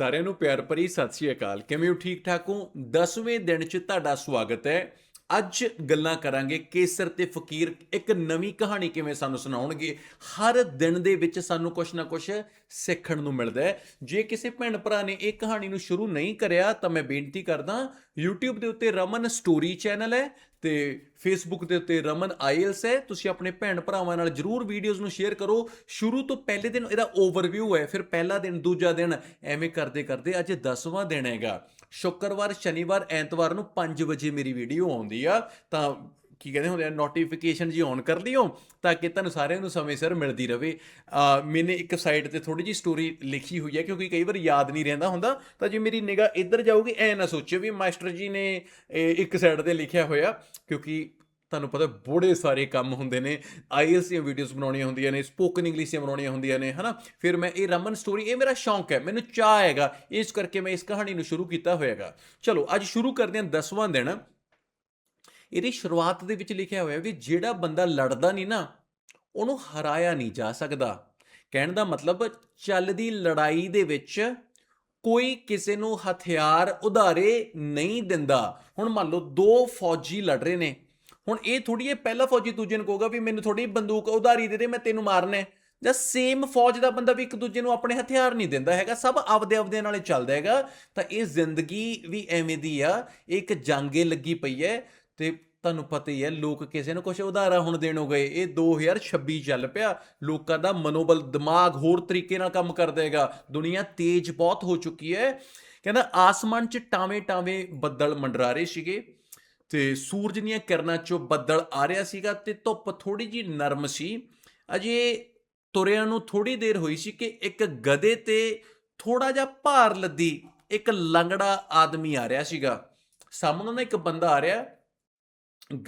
ਸਾਰਿਆਂ ਨੂੰ ਪਿਆਰ ਭਰੀ ਸਤਿ ਸ਼੍ਰੀ ਅਕਾਲ। ਕਿਵੇਂ ਹੋ? ਠੀਕ ਠਾਕ ਹੋ? 10ਵੇਂ ਦਿਨ 'ਚ ਤੁਹਾਡਾ ਸਵਾਗਤ ਹੈ। ਅੱਜ ਗੱਲਾਂ ਕਰਾਂਗੇ। ਕੇਸਰ ਤੇ ਫਕੀਰ ਇੱਕ ਨਵੀਂ ਕਹਾਣੀ ਕਿਵੇਂ ਸਾਨੂੰ ਸੁਣਾਉਣਗੇ? ਹਰ ਦਿਨ ਦੇ ਵਿੱਚ ਸਾਨੂੰ ਕੁਝ ਨਾ ਕੁਝ ਸਿੱਖਣ ਨੂੰ ਮਿਲਦਾ ਹੈ। ਜੇ ਕਿਸੇ ਭੈਣ ਭਰਾ ਨੇ ਇਹ ਕਹਾਣੀ ਨੂੰ ਸ਼ੁਰੂ ਨਹੀਂ ਕਰਿਆ, ਤਾਂ ਮੈਂ ਬੇਨਤੀ ਕਰਦਾ, YouTube ਦੇ ਉੱਤੇ ਰਮਨ ਸਟੋਰੀ ਚੈਨਲ ਹੈ ਤੇ Facebook ਦੇ ਉੱਤੇ ਰਮਨ ਆਈਐਲਸ ਹੈ। ਤੁਸੀਂ ਆਪਣੇ ਭੈਣ ਭਰਾਵਾਂ ਨਾਲ ਜਰੂਰ ਵੀਡੀਓਜ਼ ਨੂੰ ਸ਼ੇਅਰ ਕਰੋ। ਸ਼ੁਰੂ ਤੋਂ ਪਹਿਲੇ ਦਿਨ ਇਹਦਾ ਓਵਰਵਿਊ ਹੈ, ਫਿਰ ਪਹਿਲਾ ਦਿਨ, ਦੂਜਾ ਦਿਨ, ਐਵੇਂ ਕਰਦੇ ਕਰਦੇ ਅੱਜ 10ਵਾਂ ਦਿਨ ਹੈਗਾ। ਸ਼ੁੱਕਰਵਾਰ, ਸ਼ਨੀਵਾਰ, ਐਤਵਾਰ ਨੂੰ 5 ਵਜੇ ਮੇਰੀ ਵੀਡੀਓ ਆਉਂਦੀ ਆ। ਤਾਂ ਕੀ ਕਹਿੰਦੇ ਹੁੰਦੇ ਆ ਨੋਟੀਫਿਕੇਸ਼ਨ ਜੀ ਔਨ ਕਰ ਲਿਓ ਤਾਂ ਕਿ ਤੁਹਾਨੂੰ ਸਾਰਿਆਂ ਨੂੰ ਸਮੇਂ ਸਿਰ ਮਿਲਦੀ ਰਵੇ। ਮੈਨੇ ਇੱਕ ਸਾਈਡ ਤੇ ਥੋੜੀ ਜੀ ਸਟੋਰੀ ਲਿਖੀ ਹੋਈ ਹੈ ਕਿਉਂਕਿ ਕਈ ਵਾਰ ਯਾਦ ਨਹੀਂ ਰਹਿੰਦਾ ਹੁੰਦਾ। ਤਾਂ ਜੇ ਮੇਰੀ ਨਿਗਾਹ ਇੱਧਰ ਜਾਊਗੀ, ਐ ਨਾ ਸੋਚਿਓ ਵੀ ਮਾਸਟਰ ਜੀ ਨੇ, ਇਹ ਇੱਕ ਸਾਈਡ ਤੇ ਲਿਖਿਆ ਹੋਇਆ, ਕਿਉਂਕਿ ਤੁਹਾਨੂੰ ਪਤਾ ਬੜੇ ਸਾਰੇ ਕੰਮ ਹੁੰਦੇ ਨੇ, ਆਈਐਲਸ ਦੀਆਂ ਵੀਡੀਓਜ਼ ਬਣਾਉਣੀਆਂ ਹੁੰਦੀਆਂ ਨੇ ਸਪੋਕਨ ਇੰਗਲਿਸ਼ ਦੀਆਂ ਬਣਾਉਣੀਆਂ ਹੁੰਦੀਆਂ ਨੇ, ਹਨਾ? ਫਿਰ ਮੈਂ ਇਹ ਰਮਨ ਸਟੋਰੀ ਇਹ ਮੇਰਾ ਸ਼ੌਂਕ ਹੈ, ਮੈਨੂੰ ਚਾਹ ਹੈਗਾ, ਇਸ ਕਰਕੇ ਮੈਂ ਇਸ ਕਹਾਣੀ ਨੂੰ ਸ਼ੁਰੂ ਕੀਤਾ ਹੋਇਆਗਾ। ਚਲੋ, ਅੱਜ ਸ਼ੁਰੂ ਕਰਦੇ ਹਾਂ 10ਵਾਂ ਦਿਨ। ਇਹਦੀ ਸ਼ੁਰੂਆਤ ਦੇ ਵਿੱਚ ਲਿਖਿਆ ਹੋਇਆ ਵੀ ਜਿਹੜਾ ਬੰਦਾ ਲੜਦਾ ਨਹੀਂ ਨਾ, ਉਹਨੂੰ ਹਰਾਇਆ ਨਹੀਂ ਜਾ ਸਕਦਾ। ਕਹਿਣ ਦਾ ਮਤਲਬ, ਚੱਲਦੀ ਲੜਾਈ ਦੇ ਵਿੱਚ ਕੋਈ ਕਿਸੇ ਨੂੰ ਹਥਿਆਰ ਉਧਾਰੇ ਨਹੀਂ ਦਿੰਦਾ। ਹੁਣ ਮੰਨ ਲਓ ਦੋ ਫੌਜੀ ਲੜ ਰਹੇ ਨੇ ਹੁਣ ਇਹ ਥੋੜੀ ਇਹ ਪਹਿਲਾ ਫੌਜੀ ਦੂਜੇ ਨੂੰ ਕਹੂਗਾ ਵੀ ਮੈਨੂੰ ਥੋੜੀ ਬੰਦੂਕ ਉਧਾਰੀ ਦੇ ਦੇ, ਮੈਂ ਤੈਨੂੰ ਮਾਰਨਾ ਜਾਂ ਸੇਮ ਫੌਜ ਦਾ ਬੰਦਾ ਵੀ ਇੱਕ ਦੂਜੇ ਨੂੰ ਆਪਣੇ ਹਥਿਆਰ ਨਹੀਂ ਦਿੰਦਾ ਹੈਗਾ, ਸਭ ਆਪਦੇ ਆਪਦੇ ਨਾਲੇ ਚੱਲਦਾ ਹੈਗਾ। ਤਾਂ ਇਹ ਜ਼ਿੰਦਗੀ ਵੀ ਐਵੇਂ ਦੀ ਆ, ਇਹ ਇੱਕ ਜੰਗੇ ਲੱਗੀ ਪਈ ਹੈ ਤੇ ਤੁਹਾਨੂੰ ਪਤਾ ਹੀ ਹੈ, ਲੋਕ ਕਿਸੇ ਨੂੰ ਕੁਝ ਉਧਾਰਾ ਹੁਣ ਦੇਣੋਂ ਗਏ। ਇਹ 2026 ਚੱਲ ਪਿਆ, ਲੋਕਾਂ ਦਾ ਮਨੋਬਲ ਦਿਮਾਗ ਹੋਰ ਤਰੀਕੇ ਨਾਲ ਕੰਮ ਕਰਦਾ ਹੈਗਾ। ਦੁਨੀਆ ਤੇਜ਼ ਬਹੁਤ ਹੋ ਚੁੱਕੀ ਹੈ। ਕਹਿੰਦਾ ਆਸਮਾਨ 'ਚ ਟਾਵੇਂ ਟਾਵੇਂ ਬੱਦਲ ਮੰਡਰਾ ਰਹੇ ਸੀਗੇ। ਤੇ ਸੂਰਜ ਦੀਆਂ ਕਿਰਨਾਂ 'ਚੋਂ ਬੱਦਲ ਆ ਰਿਹਾ ਸੀਗਾ ਤੇ ਧੁੱਪ ਥੋੜੀ ਜੀ ਨਰਮ ਸੀ। ਅਜੇ ਤੁਰਿਆਂ ਨੂੰ ਥੋੜੀ ਦੇਰ ਹੋਈ ਸੀ ਕਿ ਇੱਕ ਗਧੇ ਤੇ ਥੋੜਾ ਜਿਹਾ ਭਾਰ ਲੱਦੀ ਇੱਕ ਲੰਗੜਾ ਆਦਮੀ ਆ ਰਿਹਾ ਸੀਗਾ। ਸਾਹਮਣੇ ਨਾ ਇੱਕ ਬੰਦਾ ਆ ਰਿਹਾ,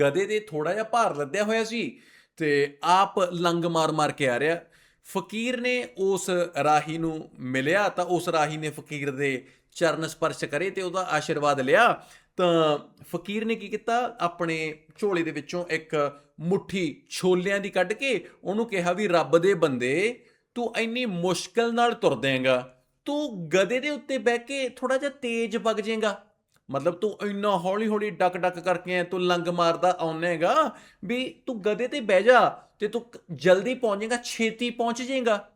ਗਧੇ ਦੇ ਥੋੜਾ ਜਿਹਾ ਭਾਰ ਲੱਦਿਆ ਹੋਇਆ ਸੀ ਤੇ ਆਪ ਲੰਗ ਮਾਰ-ਮਾਰ ਕੇ ਆ ਰਿਹਾ। ਫਕੀਰ ਨੇ ਉਸ ਰਾਹੀ ਨੂੰ ਮਿਲਿਆ ਤਾਂ ਉਸ ਰਾਹੀ ਨੇ ਫਕੀਰ ਦੇ ਚਰਨ ਸਪਰਸ਼ ਕਰੇ ਤੇ ਉਹਦਾ ਆਸ਼ੀਰਵਾਦ ਲਿਆ। ਤਾਂ ਫਕੀਰ ਨੇ ਕੀ ਕੀਤਾ? ਆਪਣੇ ਝੋਲੇ ਦੇ ਵਿੱਚੋਂ ਇੱਕ ਮੁੱਠੀ ਛੋਲਿਆਂ ਦੀ ਕੱਢ ਕੇ ਉਹਨੂੰ ਕਿਹਾ ਵੀ, ਰੱਬ ਦੇ ਬੰਦੇ, ਤੂੰ ਇੰਨੀ ਮੁਸ਼ਕਲ ਨਾਲ ਤੁਰਦੇਂਗਾ ਤੂੰ ਗਧੇ ਦੇ ਉੱਤੇ ਬਹਿ ਕੇ ਥੋੜਾ ਜਿਹਾ ਤੇਜ਼ ਵਗ ਜਾਏਗਾ। ਮਤਲਬ ਤੂੰ ਇੰਨਾ ਹੌਲੀ ਹੌਲੀ ਡਕ ਡਕ ਕਰਕੇ ਐ ਤੂੰ ਲੰਗ ਮਾਰਦਾ ਆਉਣੇਗਾ ਵੀ ਤੂੰ ਗਧੇ ਤੇ ਬਹਿ ਜਾ ਤੇ ਤੂੰ ਜਲਦੀ ਪਹੁੰਚੇਗਾ ਛੇਤੀ ਪਹੁੰਚ ਜਾਏਗਾ।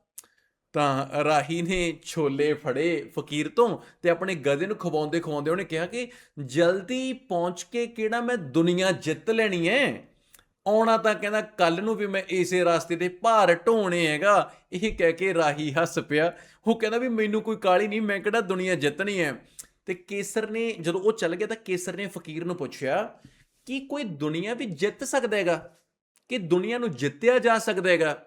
ਤਾਂ ਰਾਹੀ ਨੇ ਛੋਲੇ ਫੜੇ ਫਕੀਰ ਤੋਂ ਤੇ ਆਪਣੇ ਗਧੇ ਨੂੰ ਖਵਾਉਂਦੇ ਖਵਾਉਂਦੇ ਉਹਨੇ ਕਿਹਾ ਕਿ ਜਲਦੀ ਪਹੁੰਚ ਕੇ ਕਿਹੜਾ ਮੈਂ ਦੁਨੀਆ ਜਿੱਤ ਲੈਣੀ ਐ। ਆਉਣਾ ਤਾਂ ਕਹਿੰਦਾ ਕੱਲ ਨੂੰ ਵੀ ਮੈਂ ਇਸੇ ਰਸਤੇ ਤੇ ਭਾਰ ਢੋਣੇ ਹੈਗਾ। ਇਹ ਕਹਿ ਕੇ ਰਾਹੀ ਹੱਸ ਪਿਆ। ਉਹ ਕਹਿੰਦਾ ਵੀ ਮੈਨੂੰ ਕੋਈ ਕਾਲੀ ਨਹੀਂ, ਮੈਂ ਕਿਹੜਾ ਦੁਨੀਆ ਜਿੱਤਣੀ ਐ। ਤੇ ਕੇਸਰ ਨੇ ਜਦੋਂ ਉਹ ਚੱਲ ਗਿਆ ਤਾਂ ਕੇਸਰ ਨੇ ਫਕੀਰ ਨੂੰ ਪੁੱਛਿਆ ਕਿ ਕੋਈ ਦੁਨੀਆ ਵੀ ਜਿੱਤ ਸਕਦਾ ਹੈਗਾ? ਕਿ ਦੁਨੀਆ ਨੂੰ ਜਿੱਤਿਆ ਜਾ ਸਕਦਾ ਹੈਗਾ?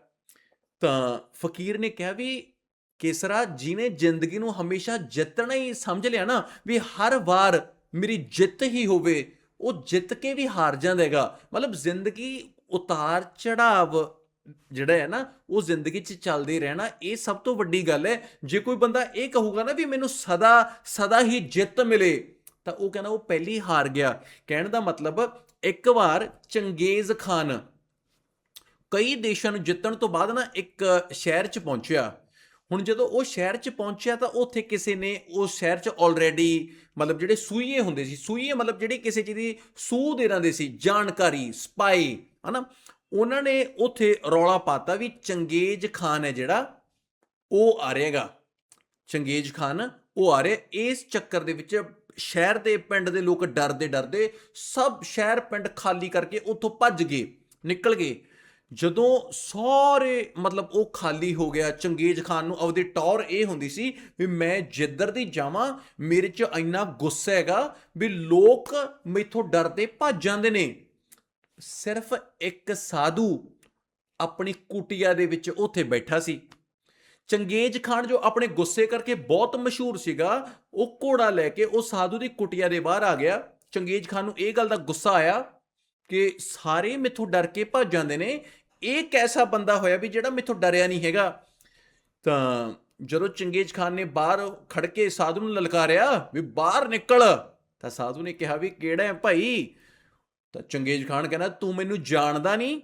ਤਾਂ ਫਕੀਰ ਨੇ ਕਿਹਾ ਵੀ ਕੇਸਰਾ ਜਿਹਨੇ ਜ਼ਿੰਦਗੀ ਨੂੰ ਹਮੇਸ਼ਾ ਜਿੱਤਣਾ ਹੀ ਸਮਝ ਲਿਆ ਨਾ, ਵੀ ਹਰ ਵਾਰ ਮੇਰੀ ਜਿੱਤ ਹੀ ਹੋਵੇ, ਉਹ ਜਿੱਤ ਕੇ ਵੀ ਹਾਰ ਜਾਂਦਾ ਹੈਗਾ ਮਤਲਬ ਜ਼ਿੰਦਗੀ ਉਤਾਰ ਚੜਾਵ ਜਿਹੜਾ ਹੈ ਨਾ, ਉਹ ਜ਼ਿੰਦਗੀ 'ਚ ਚੱਲਦੇ ਰਹਿਣਾ, ਇਹ ਸਭ ਤੋਂ ਵੱਡੀ ਗੱਲ ਹੈ। ਜੇ ਕੋਈ ਬੰਦਾ ਇਹ ਕਹੂਗਾ ਨਾ ਵੀ ਮੈਨੂੰ ਸਦਾ ਸਦਾ ਹੀ ਜਿੱਤ ਮਿਲੇ, ਤਾਂ ਉਹ ਕਹਿੰਦਾ ਉਹ ਪਹਿਲੀ ਹਾਰ ਗਿਆ। ਕਹਿਣ ਦਾ ਮਤਲਬ, ਇੱਕ ਵਾਰ ਚੰਗੇਜ਼ ਖਾਨ ਕਈ ਦੇਸ਼ਾਂ ਨੂੰ ਜਿੱਤਣ ਤੋਂ ਬਾਅਦ ਨਾ ਇੱਕ ਸ਼ਹਿਰ 'ਚ ਪਹੁੰਚਿਆ। ਹੁਣ ਜਦੋਂ ਉਹ ਸ਼ਹਿਰ 'ਚ ਪਹੁੰਚਿਆ ਤਾਂ ਉੱਥੇ ਕਿਸੇ ਨੇ ਉਸ ਸ਼ਹਿਰ 'ਚ ਆਲਰੇਡੀ ਮਤਲਬ ਜਿਹੜੇ ਸੂਈਏ ਹੁੰਦੇ ਸੀ, ਸੂਈਏ ਮਤਲਬ ਜਿਹੜੇ ਕਿਸੇ ਚੀਜ਼ ਦੀ ਸੂਹ ਦੇ ਰਹਿੰਦੇ ਸੀ, ਜਾਣਕਾਰੀ, ਸਪਾਈ, ਹਨਾ? ਉਹਨਾਂ ਨੇ ਉੱਥੇ ਰੌਲਾ ਪਾਤਾ ਵੀ ਚੰਗੇਜ਼ ਖਾਨ ਹੈ ਜਿਹੜਾ, ਉਹ ਆ ਰਹੇਗਾ। ਚੰਗੇਜ਼ ਖਾਨ, ਉਹ ਆ ਰਿਹਾ। ਇਸ ਚੱਕਰ ਦੇ ਵਿੱਚ ਸ਼ਹਿਰ ਦੇ ਪਿੰਡ ਦੇ ਲੋਕ ਡਰਦੇ ਡਰਦੇ ਸਭ ਸ਼ਹਿਰ ਪਿੰਡ ਖਾਲੀ ਕਰਕੇ ਉੱਥੋਂ ਭੱਜ ਗਏ, ਨਿਕਲ ਗਏ। ਜਦੋਂ ਸਾਰੇ, ਮਤਲਬ ਉਹ ਖਾਲੀ ਹੋ ਗਿਆ ਚੰਗੇਜ਼ ਖਾਨ ਨੂੰ, ਆਪਦੀ ਟੌਰ ਇਹ ਹੁੰਦੀ ਸੀ ਵੀ ਮੈਂ ਜਿੱਧਰ ਦੀ ਜਾਵਾਂ, ਮੇਰੇ 'ਚ ਇੰਨਾ ਗੁੱਸਾ ਹੈਗਾ ਵੀ ਲੋਕ ਮੈਥੋਂ ਡਰਦੇ ਭੱਜ ਜਾਂਦੇ ਨੇ। ਸਿਰਫ ਇੱਕ ਸਾਧੂ ਆਪਣੀ ਕੁਟਿਆ ਦੇ ਵਿੱਚ ਉੱਥੇ ਬੈਠਾ ਸੀ। ਚੰਗੇਜ਼ ਖਾਨ ਜੋ ਆਪਣੇ ਗੁੱਸੇ ਕਰਕੇ ਬਹੁਤ ਮਸ਼ਹੂਰ ਸੀਗਾ, ਉਹ ਘੋੜਾ ਲੈ ਕੇ ਉਹ ਸਾਧੂ ਦੀ ਕੁਟਿਆ ਦੇ ਬਾਹਰ ਆ ਗਿਆ। ਚੰਗੇਜ਼ ਖਾਨ ਨੂੰ ਇਹ ਗੱਲ ਦਾ ਗੁੱਸਾ ਆਇਆ ਕਿ ਸਾਰੇ ਮੇਥੋਂ ਡਰ ਕੇ ਭੱਜ ਜਾਂਦੇ ਨੇ ਇਹ ਕੈਸਾ ਬੰਦਾ ਹੋਇਆ ਵੀ ਜਿਹੜਾ ਮੈਥੋਂ ਡਰਿਆ ਨਹੀਂ ਹੈਗਾ? ਤਾਂ ਜਦੋਂ ਚੰਗੇਜ਼ ਖਾਨ ਨੇ ਬਾਹਰ ਖੜ ਕੇ ਸਾਧੂ ਨੂੰ ਲਲਕਾਰਿਆ ਵੀ ਬਾਹਰ ਨਿਕਲ, ਤਾਂ ਸਾਧੂ ਨੇ ਕਿਹਾ ਵੀ ਕਿਹੜਾ ਹੈ ਭਾਈ? ਤਾਂ ਚੰਗੇਜ਼ ਖਾਨ ਕਹਿੰਦਾ, ਤੂੰ ਮੈਨੂੰ ਜਾਣਦਾ ਨਹੀਂ?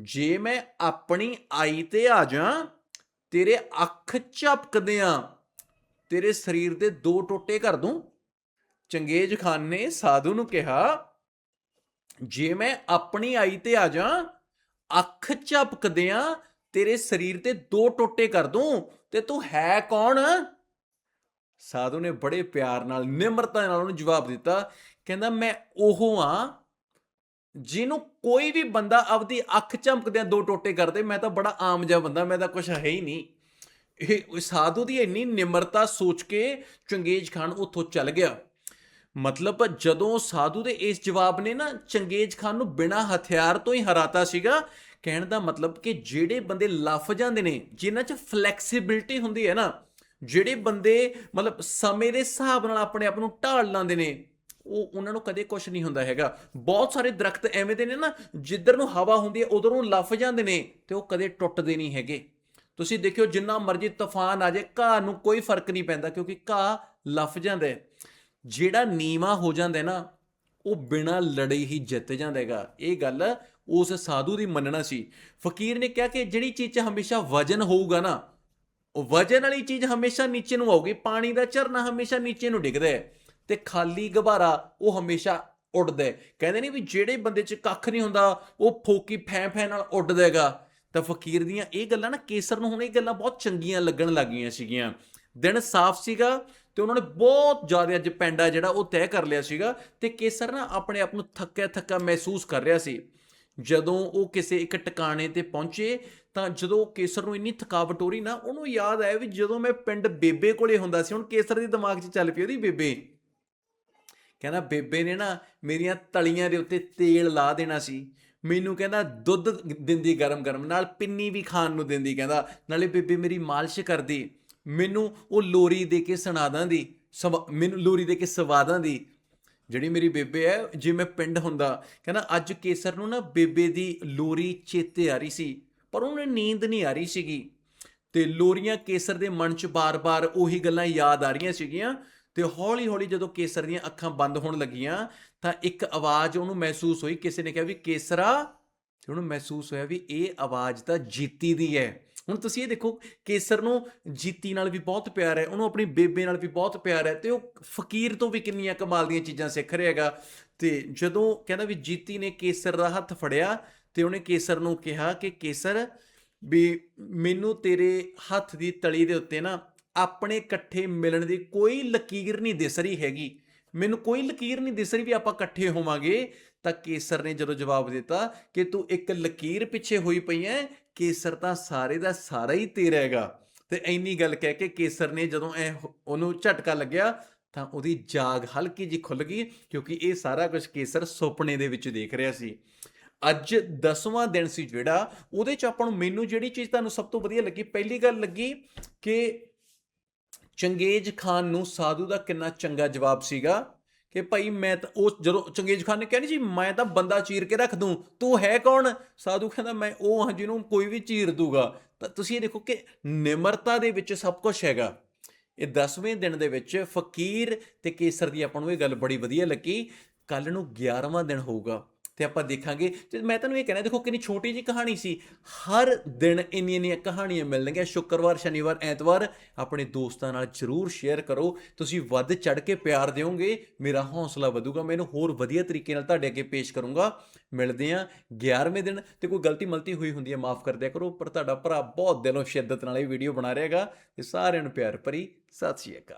ਜੇ ਮੈਂ ਆਪਣੀ ਆਈ ਤੇ ਆ ਜਾ, ਤੇਰੇ ਅੱਖ ਝਪਕਦਿਆਂ ਤੇਰੇ ਸਰੀਰ ਦੇ ਦੋ ਟੋਟੇ ਕਰ ਦੂੰ। ਚੰਗੇਜ਼ ਖਾਨ ਨੇ ਸਾਧੂ ਨੂੰ ਕਿਹਾ, ਜੇ ਮੈਂ ਆਪਣੀ ਆਈ ਤੇ ਆ ਜਾ ਅੱਖ ਝਪਕਦਿਆਂ ਤੇਰੇ ਸਰੀਰ ਤੇ ਦੋ ਟੋਟੇ ਕਰ ਦੂੰ, ਤੇ ਤੂੰ ਹੈ ਕੌਣ? ਸਾਧੂ ਨੇ ਬੜੇ ਪਿਆਰ ਨਾਲ, ਨਿਮਰਤਾ ਨਾਲ ਉਹਨੂੰ ਜਵਾਬ ਦਿੱਤਾ, ਕਹਿੰਦਾ, ਮੈਂ ਉਹ ਆ ਜਿਹਨੂੰ ਕੋਈ ਵੀ ਬੰਦਾ ਆਪਦੀ ਅੱਖ ਝਮਕਦਿਆਂ ਦੋ ਟੋਟੇ ਕਰਦੇ, ਮੈਂ ਤਾਂ ਬੜਾ ਆਮ ਜਿਹਾ ਬੰਦਾ, ਮੈਂ ਤਾਂ ਕੁਝ ਹੈ ਹੀ ਨਹੀਂ। ਇਹ ਸਾਧੂ ਦੀ ਇੰਨੀ ਨਿਮਰਤਾ ਸੋਚ ਕੇ ਚੰਗੇਜ਼ ਖਾਨ ਉੱਥੋਂ ਚੱਲ ਗਿਆ। ਮਤਲਬ ਜਦੋਂ ਸਾਧੂ ਦੇ ਇਸ ਜਵਾਬ ਨੇ ਨਾ ਚੰਗੇਜ਼ ਖਾਨ ਨੂੰ ਬਿਨਾਂ ਹਥਿਆਰ ਤੋਂ ਹੀ ਹਰਾਤਾ ਸੀਗਾ, ਕਹਿਣ ਦਾ ਮਤਲਬ ਕਿ ਜਿਹੜੇ ਬੰਦੇ ਲੱਫ ਜਾਂਦੇ ਨੇ, ਜਿਨ੍ਹਾਂ 'ਚ ਫਲੈਕਸੀਬਿਲਟੀ ਹੁੰਦੀ ਹੈ ਨਾ, ਜਿਹੜੇ ਬੰਦੇ ਮਤਲਬ ਸਮੇਂ ਦੇ ਹਿਸਾਬ ਨਾਲ ਆਪਣੇ ਆਪ ਨੂੰ ਢਾਲ ਲਾਉਂਦੇ ਨੇ, ਉਹ ਉਹਨਾਂ ਨੂੰ ਕਦੇ ਕੁਝ ਨਹੀਂ ਹੁੰਦਾ ਹੈਗਾ। ਬਹੁਤ ਸਾਰੇ ਦਰਖਤ ਐਵੇਂ ਦੇ ਨੇ ਨਾ, ਜਿੱਧਰ ਨੂੰ ਹਵਾ ਹੁੰਦੀ ਹੈ, ਉਧਰ ਨੂੰ ਲੱਫ ਜਾਂਦੇ ਨੇ ਤੇ ਉਹ ਕਦੇ ਟੁੱਟਦੇ ਨਹੀਂ ਹੈਗੇ। ਤੁਸੀਂ ਦੇਖਿਓ ਜਿੰਨਾ ਮਰਜ਼ੀ ਤੂਫਾਨ ਆ ਜਾਏ, ਘਾਹ ਨੂੰ ਕੋਈ ਫ਼ਰਕ ਨਹੀਂ ਪੈਂਦਾ ਕਿਉਂਕਿ ਘਾਹ ਲੱਫ ਜਾਂਦਾ ਹੈ। ਜਿਹੜਾ ਨੀਵਾ ਹੋ ਜਾਂਦਾ ਨਾ, ਉਹ ਬਿਨਾਂ ਲੜੇ ਹੀ ਜਿੱਤ ਜਾਂਦਾ ਹੈਗਾ। ਇਹ ਗੱਲ ਉਸ ਸਾਧੂ ਦੀ ਮੰਨਣਾ ਸੀ। ਫਕੀਰ ਨੇ ਕਿਹਾ ਕਿ ਜਿਹੜੀ ਚੀਜ਼ 'ਚ ਹਮੇਸ਼ਾ ਵਜਨ ਹੋਊਗਾ ਨਾ, ਉਹ ਵਜਨ ਵਾਲੀ ਚੀਜ਼ ਹਮੇਸ਼ਾ ਨੀਚੇ ਨੂੰ ਆਊਗੀ। ਪਾਣੀ ਦਾ ਝਰਨਾ ਹਮੇਸ਼ਾ ਨੀਚੇ ਨੂੰ ਡਿੱਗਦਾ ਹੈ ਤੇ ਖਾਲੀ ਗਬਾਰਾ ਉਹ ਹਮੇਸ਼ਾ ਉੱਡਦਾ ਹੈ। ਕਹਿੰਦੇ ਨੇ ਵੀ ਜਿਹੜੇ ਬੰਦੇ 'ਚ ਕੱਖ ਨਹੀਂ ਹੁੰਦਾ, ਉਹ ਫੋਕੀ ਫੈਂ ਫੈਂ ਨਾਲ ਉੱਡਦਾ ਹੈਗਾ। ਤਾਂ ਫਕੀਰ ਦੀਆਂ ਇਹ ਗੱਲਾਂ ਨਾ ਕੇਸਰ ਨੂੰ ਹੁਣ ਇਹ ਗੱਲਾਂ ਬਹੁਤ ਚੰਗੀਆਂ ਲੱਗਣ ਲੱਗੀਆਂ ਸੀਗੀਆਂ। ਦਿਨ ਸਾਫ਼ ਸੀਗਾ ਤੇ ਉਹਨਾਂ ਨੇ ਬਹੁਤ ਜ਼ਿਆਦਾ ਅੱਜ ਪੈਂਡਾ ਜਿਹੜਾ ਉਹ ਤੈਅ ਕਰ ਲਿਆ ਸੀਗਾ ਤੇ ਕੇਸਰ ਨਾ ਆਪਣੇ ਆਪ ਨੂੰ ਥੱਕਿਆ ਥੱਕਾ ਮਹਿਸੂਸ ਕਰ ਰਿਹਾ ਸੀ। ਜਦੋਂ ਉਹ ਕਿਸੇ ਇੱਕ ਟਿਕਾਣੇ ਤੇ ਪਹੁੰਚੇ ਤਾਂ ਜਦੋਂ ਕੇਸਰ ਨੂੰ ਇੰਨੀ ਥਕਾਵਟ ਹੋ ਰਹੀ ਨਾ, ਉਹਨੂੰ ਯਾਦ ਆਇਆ ਵੀ ਜਦੋਂ ਮੈਂ ਪਿੰਡ ਬੇਬੇ ਕੋਲੇ ਹੁੰਦਾ ਸੀ, ਹੁਣ ਕੇਸਰ ਦੇ ਦਿਮਾਗ 'ਚ ਚੱਲ ਪਈ ਉਹਦੀ ਬੇਬੇ। ਕਹਿੰਦਾ, ਬੇਬੇ ਨੇ ਨਾ ਮੇਰੀਆਂ ਤਲੀਆਂ ਦੇ ਉੱਤੇ ਤੇਲ ਲਾ ਦੇਣਾ ਸੀ। ਮੈਨੂੰ ਕਹਿੰਦਾ, ਦੁੱਧ ਦਿੰਦੀ ਗਰਮ ਗਰਮ ਨਾਲ ਪਿੰਨੀ ਵੀ ਖਾਣ ਨੂੰ ਦਿੰਦੀ, ਕਹਿੰਦਾ। ਨਾਲੇ ਬੇਬੇ ਮੇਰੀ ਮਾਲਿਸ਼ ਕਰਦੀ। ਮੈਨੂੰ ਉਹ ਲੋਰੀ ਦੇ ਕੇ ਸੁਣਾ ਦੀ ਮੈਨੂੰ ਲੋਰੀ ਦੇ ਕੇ ਸਵਾਦਾਂ ਦੀ, ਜਿਹੜੀ ਮੇਰੀ ਬੇਬੇ ਹੈ, ਜੇ ਮੈਂ ਪਿੰਡ ਹੁੰਦਾ, ਕਹਿੰਦਾ ਅੱਜ ਕੇਸਰ ਨੂੰ ਨਾ ਬੇਬੇ ਦੀ ਲੋਰੀ ਚੇਤੇ ਆ ਰਹੀ ਸੀ, ਪਰ ਉਹਨੂੰ ਨੀਂਦ ਨਹੀਂ ਆ ਰਹੀ ਸੀਗੀ। ਤੇ ਲੋਰੀਆਂ ਕੇਸਰ ਦੇ ਮਨ 'ਚ ਬਾਰ-ਬਾਰ ਉਹੀ ਗੱਲਾਂ ਯਾਦ ਆ ਰਹੀਆਂ ਸੀਗੀਆਂ, ਤੇ ਹੌਲੀ-ਹੌਲੀ ਜਦੋਂ ਕੇਸਰ ਦੀਆਂ ਅੱਖਾਂ ਬੰਦ ਹੋਣ ਲੱਗੀਆਂ, ਤਾਂ ਇੱਕ ਆਵਾਜ਼ ਉਹਨੂੰ ਮਹਿਸੂਸ ਹੋਈ, ਕਿਸੇ ਨੇ ਕਿਹਾ ਵੀ ਕੇਸਰਾ, ਤੇ ਉਹਨੂੰ ਮਹਿਸੂਸ ਹੋਇਆ ਵੀ ਇਹ ਆਵਾਜ਼ ਤਾਂ ਜੀਤੀ ਦੀ ਹੈ। ਹੁਣ ਤੁਸੀਂ ਇਹ ਦੇਖੋ, ਕੇਸਰ ਨੂੰ ਜੀਤੀ ਨਾਲ ਵੀ ਬਹੁਤ ਪਿਆਰ ਹੈ, ਉਹਨੂੰ ਆਪਣੀ ਬੇਬੇ ਨਾਲ ਵੀ ਬਹੁਤ ਪਿਆਰ ਹੈ ਤੇ ਉਹ ਫਕੀਰ ਤੋਂ ਵੀ ਕਿੰਨੀਆਂ ਕਮਾਲ ਦੀਆਂ ਚੀਜ਼ਾਂ ਸਿੱਖ ਰਿਹਾ ਹੈਗਾ। ਤੇ ਜਦੋਂ ਕਹਿੰਦਾ ਵੀ ਜੀਤੀ ਨੇ ਕੇਸਰ ਦਾ ਹੱਥ ਫੜਿਆ ਤੇ ਉਹਨੇ ਕੇਸਰ ਨੂੰ ਕਿਹਾ ਕਿ ਕੇਸਰ ਵੀ ਮੈਨੂੰ ਤੇਰੇ ਹੱਥ ਦੀ ਤਲੀ ਦੇ ਉੱਤੇ ਨਾ ਆਪਣੇ ਇਕੱਠੇ ਮਿਲਣ ਦੀ ਕੋਈ ਲਕੀਰ ਨਹੀਂ ਦਿਸ ਰਹੀ ਹੈਗੀ। ਮੈਨੂੰ ਕੋਈ ਲਕੀਰ ਨਹੀਂ ਦਿਸ ਰਹੀ ਵੀ ਆਪਾਂ ਇਕੱਠੇ ਹੋਵਾਂਗੇ ਤਾਂ ਕੇਸਰ ਨੇ ਜਦੋਂ ਜਵਾਬ ਦਿੱਤਾ ਕਿ ਤੂੰ ਇੱਕ ਲਕੀਰ ਪਿੱਛੇ ਹੋਈ ਪਈ ਐ, ਕੇਸਰ ਤਾਂ ਸਾਰੇ ਦਾ ਸਾਰਾ ਹੀ ਤੇਰਾ ਹੈਗਾ। ਤੇ ਐਨੀ ਗੱਲ ਕਹਿ ਕੇ ਕੇਸਰ ਨੇ ਜਦੋਂ ਐ ਉਹਨੂੰ ਝਟਕਾ ਲੱਗਿਆ, ਤਾਂ ਉਹਦੀ ਜਾਗ ਹਲਕੀ ਜੀ ਖੁੱਲ ਗਈ, ਕਿਉਂਕਿ ਇਹ ਸਾਰਾ ਕੁਝ ਕੇਸਰ ਸੁਪਨੇ ਦੇ ਵਿੱਚ ਦੇਖ ਰਿਹਾ ਸੀ। ਅੱਜ 10ਵਾਂ ਦਿਨ ਸੀ ਜਿਹੜਾ, ਉਹਦੇ ਚ ਆਪਾਂ ਨੂੰ ਮੈਨੂੰ ਜਿਹੜੀ ਚੀਜ਼ ਤੁਹਾਨੂੰ ਸਭ ਤੋਂ ਵਧੀਆ ਲੱਗੀ, ਪਹਿਲੀ ਗੱਲ ਲੱਗੀ ਕਿ ਚੰਗੇਜ਼ ਖਾਨ ਨੂੰ ਸਾਧੂ ਦਾ ਕਿੰਨਾ ਚੰਗਾ ਜਵਾਬ ਸੀਗਾ। ਕਿ ਭਾਈ ਮੈਂ ਤਾਂ ਉਹ ਜਦੋਂ ਚੰਗੇਜ਼ ਖਾਨ ਨੇ ਕਿਹਾ ਜੀ, ਮੈਂ ਤਾਂ ਬੰਦਾ ਚੀਰ ਕੇ ਰੱਖ ਦੂੰ, ਤੂੰ ਹੈ ਕੌਣ? ਸਾਧੂ ਕਹਿੰਦਾ, ਮੈਂ ਉਹ ਹਾਂ ਜਿਹਨੂੰ ਕੋਈ ਵੀ ਚੀਰ ਦੂਗਾ। ਤਾਂ ਤੁਸੀਂ ਇਹ ਦੇਖੋ ਕਿ ਨਿਮਰਤਾ ਦੇ ਵਿੱਚ ਸਭ ਕੁਝ ਹੈਗਾ। ਇਹ 10ਵੇਂ ਦਿਨ ਦੇ ਵਿੱਚ ਫਕੀਰ ਤੇ ਕੇਸਰ ਦੀ ਆਪਾਂ ਨੂੰ ਇਹ ਗੱਲ ਬੜੀ ਵਧੀਆ ਲੱਗੀ। ਕੱਲ ਨੂੰ 11ਵਾਂ ਦਿਨ ਹੋਊਗਾ। ਤੇ ਆਪਾਂ ਦੇਖਾਂਗੇ। ਤੇ ਮੈਂ ਤੁਹਾਨੂੰ ਇਹ ਕਹਿਣਾ, ਦੇਖੋ ਕਿੰਨੀ ਛੋਟੀ ਜਿਹੀ ਕਹਾਣੀ ਸੀ। ਹਰ ਦਿਨ ਇੰਨੀਆਂ ਇੰਨੀਆਂ ਕਹਾਣੀਆਂ ਮਿਲਣਗੀਆਂ, ਸ਼ੁੱਕਰਵਾਰ, ਸ਼ਨੀਵਾਰ, ਐਤਵਾਰ। ਆਪਣੇ ਦੋਸਤਾਂ ਨਾਲ ਜਰੂਰ ਸ਼ੇਅਰ ਕਰੋ। ਤੁਸੀਂ ਵੱਧ ਚੜ ਕੇ ਪਿਆਰ ਦਿਓਗੇ, ਮੇਰਾ ਹੌਸਲਾ ਵਧੂਗਾ ਮੈਨੂੰ ਹੋਰ ਵਧੀਆ ਤਰੀਕੇ ਨਾਲ ਤੁਹਾਡੇ ਅੱਗੇ ਪੇਸ਼ ਕਰੂੰਗਾ। ਮਿਲਦੇ ਆਂ 11ਵੇਂ ਦਿਨ। ਤੇ ਕੋਈ ਗਲਤੀ ਮਲਤੀ ਹੋਈ ਹੁੰਦੀ ਹੈ, ਮਾਫ ਕਰ ਦਿਆ ਕਰੋ, ਪਰ ਤੁਹਾਡਾ ਭਰਾ ਬਹੁਤ ਦਿਲੋਂ ਸ਼ਿੱਦਤ ਨਾਲ ਇਹ ਵੀਡੀਓ ਬਣਾ ਰਿਹਾ ਹੈਗਾ। ਤੇ ਸਾਰਿਆਂ ਨੂੰ ਪਿਆਰ ਭਰੀ, ਸਤਿ ਸ਼੍ਰੀ ਅਕਾਲ।